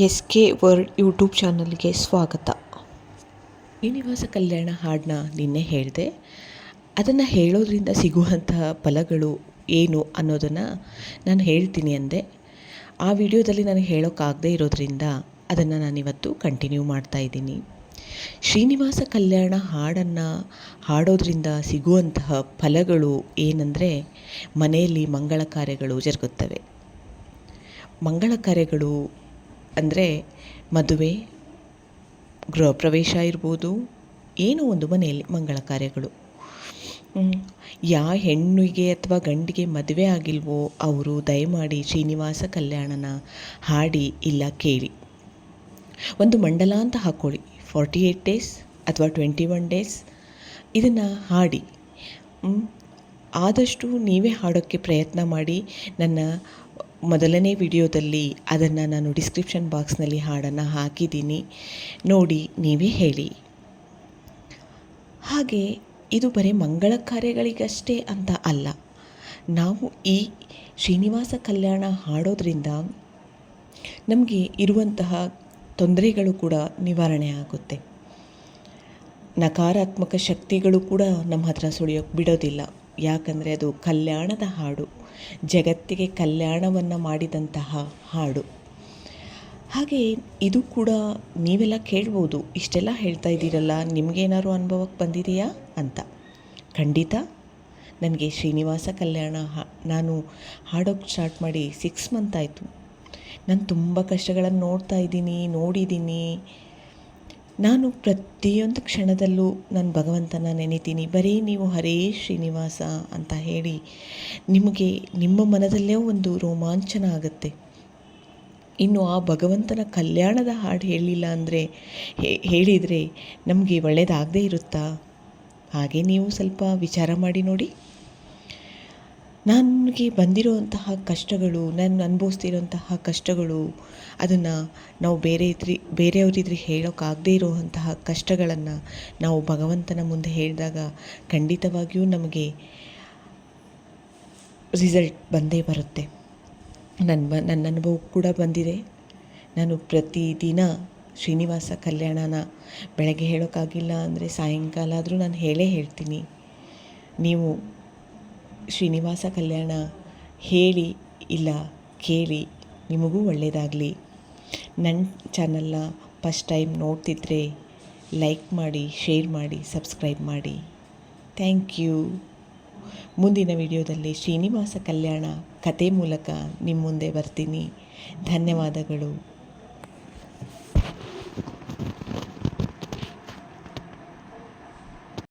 S K world YouTube ಚಾನಲ್ಗೆ ಸ್ವಾಗತ. ಶ್ರೀನಿವಾಸ ಕಲ್ಯಾಣ ಹಾಡನ್ನ ನಿನ್ನೆ ಹೇಳಿದೆ, ಅದನ್ನು ಹೇಳೋದ್ರಿಂದ ಸಿಗುವಂತಹ ಫಲಗಳು ಏನು ಅನ್ನೋದನ್ನು ನಾನು ಹೇಳ್ತೀನಿ ಅಂದೆ. ಆ ವಿಡಿಯೋದಲ್ಲಿ ನನಗೆ ಹೇಳೋಕ್ಕಾಗದೇ ಇರೋದ್ರಿಂದ ಅದನ್ನು ನಾನಿವತ್ತು ಕಂಟಿನ್ಯೂ ಮಾಡ್ತಾ ಇದ್ದೀನಿ. ಶ್ರೀನಿವಾಸ ಕಲ್ಯಾಣ ಹಾಡನ್ನು ಹಾಡೋದ್ರಿಂದ ಸಿಗುವಂತಹ ಫಲಗಳು ಏನಂದರೆ ಮನೆಯಲ್ಲಿ ಮಂಗಳ ಕಾರ್ಯಗಳು ಜರುಗುತ್ತವೆ. ಮಂಗಳ ಕಾರ್ಯಗಳು ಅಂದರೆ ಮದುವೆ ಗೃಹ ಪ್ರವೇಶ ಇರ್ಬೋದು, ಏನೋ ಒಂದು ಮನೆಯಲ್ಲಿ ಮಂಗಳ ಕಾರ್ಯಗಳು. ಯಾ ಹೆಣ್ಣಿಗೆ ಅಥವಾ ಗಂಡಿಗೆ ಮದುವೆ ಆಗಿಲ್ವೋ, ಅವರು ದಯಮಾಡಿ ಶ್ರೀನಿವಾಸ ಕಲ್ಯಾಣನ ಹಾಡಿ ಇಲ್ಲ ಕೇಳಿ. ಒಂದು ಮಂಡಲ ಅಂತ ಹಾಕ್ಕೊಳ್ಳಿ ಫಾರ್ಟಿ ಏಯ್ಟ್ ಡೇಸ್ ಅಥವಾ ಟ್ವೆಂಟಿ ಒನ್ ಡೇಸ್ ಇದನ್ನು ಹಾಡಿ. ಆದಷ್ಟು ನೀವೇ ಹಾಡೋಕ್ಕೆ ಪ್ರಯತ್ನ ಮಾಡಿ. ನನ್ನ ಮೊದಲನೇ ವಿಡಿಯೋದಲ್ಲಿ ಅದನ್ನು ನಾನು ಡಿಸ್ಕ್ರಿಪ್ಷನ್ ಬಾಕ್ಸ್ನಲ್ಲಿ ಹಾಡನ್ನು ಹಾಕಿದ್ದೀನಿ. ನೋಡಿ, ನೀವೇ ಹೇಳಿ. ಹಾಗೆ, ಇದು ಬರೀ ಮಂಗಳ ಕಾರ್ಯಗಳಿಗಷ್ಟೇ ಅಂತ ಅಲ್ಲ. ನಾವು ಈ ಶ್ರೀನಿವಾಸ ಕಲ್ಯಾಣ ಹಾಡೋದ್ರಿಂದ ನಮಗೆ ಇರುವಂತಹ ತೊಂದರೆಗಳು ಕೂಡ ನಿವಾರಣೆ ಆಗುತ್ತೆ. ನಕಾರಾತ್ಮಕ ಶಕ್ತಿಗಳು ಕೂಡ ನಮ್ಮ ಹತ್ರ ಸುಳಿಯೋಕ್ಕೆ ಬಿಡೋದಿಲ್ಲ. ಯಾಕಂದರೆ ಅದು ಕಲ್ಯಾಣದ ಹಾಡು, ಜಗತ್ತಿಗೆ ಕಲ್ಯಾಣವನ್ನು ಮಾಡಿದಂತಹ ಹಾಡು. ಹಾಗೆ ಇದು ಕೂಡ ನೀವೆಲ್ಲ ಕೇಳ್ಬೋದು, ಇಷ್ಟೆಲ್ಲ ಹೇಳ್ತಾ ಇದ್ದೀರಲ್ಲ, ನಿಮಗೇನಾದ್ರು ಅನುಭವಕ್ಕೆ ಬಂದಿದೆಯಾ ಅಂತ. ಖಂಡಿತ. ನನಗೆ ಶ್ರೀನಿವಾಸ ಕಲ್ಯಾಣ ನಾನು ಹಾಡೋಕ್ಕೆ ಸ್ಟಾರ್ಟ್ ಮಾಡಿ ಸಿಕ್ಸ್ ಮಂತ್ ಆಯಿತು. ನಾನು ತುಂಬ ಕಷ್ಟಗಳನ್ನು ನೋಡ್ತಾ ಇದ್ದೀನಿ, ನೋಡಿದ್ದೀನಿ. ನಾನು ಪ್ರತಿಯೊಂದು ಕ್ಷಣದಲ್ಲೂ ನಾನು ಭಗವಂತನ ನೆನೆತೀನಿ. ಬರೀ ನೀವು ಹರೇ ಶ್ರೀನಿವಾಸ ಅಂತ ಹೇಳಿ ನಿಮಗೆ ನಿಮ್ಮ ಮನದಲ್ಲೇ ಒಂದು ರೋಮಾಂಚನ ಆಗುತ್ತೆ. ಇನ್ನು ಆ ಭಗವಂತನ ಕಲ್ಯಾಣದ ಹಾಡು ಹೇಳಿಲ್ಲ ಅಂದರೆ ಹೇಳಿದರೆ ನಮಗೆ ಒಳ್ಳೆಯದಾಗದೇ ಇರುತ್ತಾ? ಹಾಗೆ ನೀವು ಸ್ವಲ್ಪ ವಿಚಾರ ಮಾಡಿ ನೋಡಿ. ನನಗೆ ಬಂದಿರುವಂತಹ ಕಷ್ಟಗಳು, ನಾನು ಅನುಭವಿಸ್ತಿರೋಂತಹ ಕಷ್ಟಗಳು, ಅದನ್ನು ನಾವು ಬೇರೆ ಇದ್ರಿ ಬೇರೆಯವರಿದ್ರೆ ಹೇಳೋಕ್ಕಾಗದೇ ಇರುವಂತಹ ಕಷ್ಟಗಳನ್ನು ನಾವು ಭಗವಂತನ ಮುಂದೆ ಹೇಳಿದಾಗ ಖಂಡಿತವಾಗಿಯೂ ನಮಗೆ ರಿಸಲ್ಟ್ ಬಂದೇ ಬರುತ್ತೆ. ನನ್ನ ಬ ನನ್ನ ಅನುಭವ ಕೂಡ ಬಂದಿದೆ. ನಾನು ಪ್ರತಿದಿನ ಶ್ರೀನಿವಾಸ ಕಲ್ಯಾಣನ ಬೆಳಗ್ಗೆ ಹೇಳೋಕ್ಕಾಗಿಲ್ಲ ಅಂದರೆ ಸಾಯಂಕಾಲ ಆದರೂ ನಾನು ಹೇಳೇ ಹೇಳ್ತೀನಿ. ನೀವು ಶ್ರೀನಿವಾಸ ಕಲ್ಯಾಣ ಹೇಳಿ ಇಲ್ಲ ಕೇಳಿ ನಿಮಗೂ ಒಳ್ಳೆಯದಾಗಲಿ ನನ್ನ ಚಾನಲ್ನ ಫಸ್ಟ್ ಟೈಮ್ ನೋಡ್ತಿದ್ರೆ ಲೈಕ್ ಮಾಡಿ, ಶೇರ್ ಮಾಡಿ, ಸಬ್ಸ್ಕ್ರೈಬ್ ಮಾಡಿ. Thank you. ಮುಂದಿನ ವಿಡಿಯೋದಲ್ಲಿ ಶ್ರೀನಿವಾಸ ಕಲ್ಯಾಣ ಕತೆ ಮೂಲಕ ನಿಮ್ಮ ಮುಂದೆ ಬರ್ತೀನಿ. ಧನ್ಯವಾದಗಳು.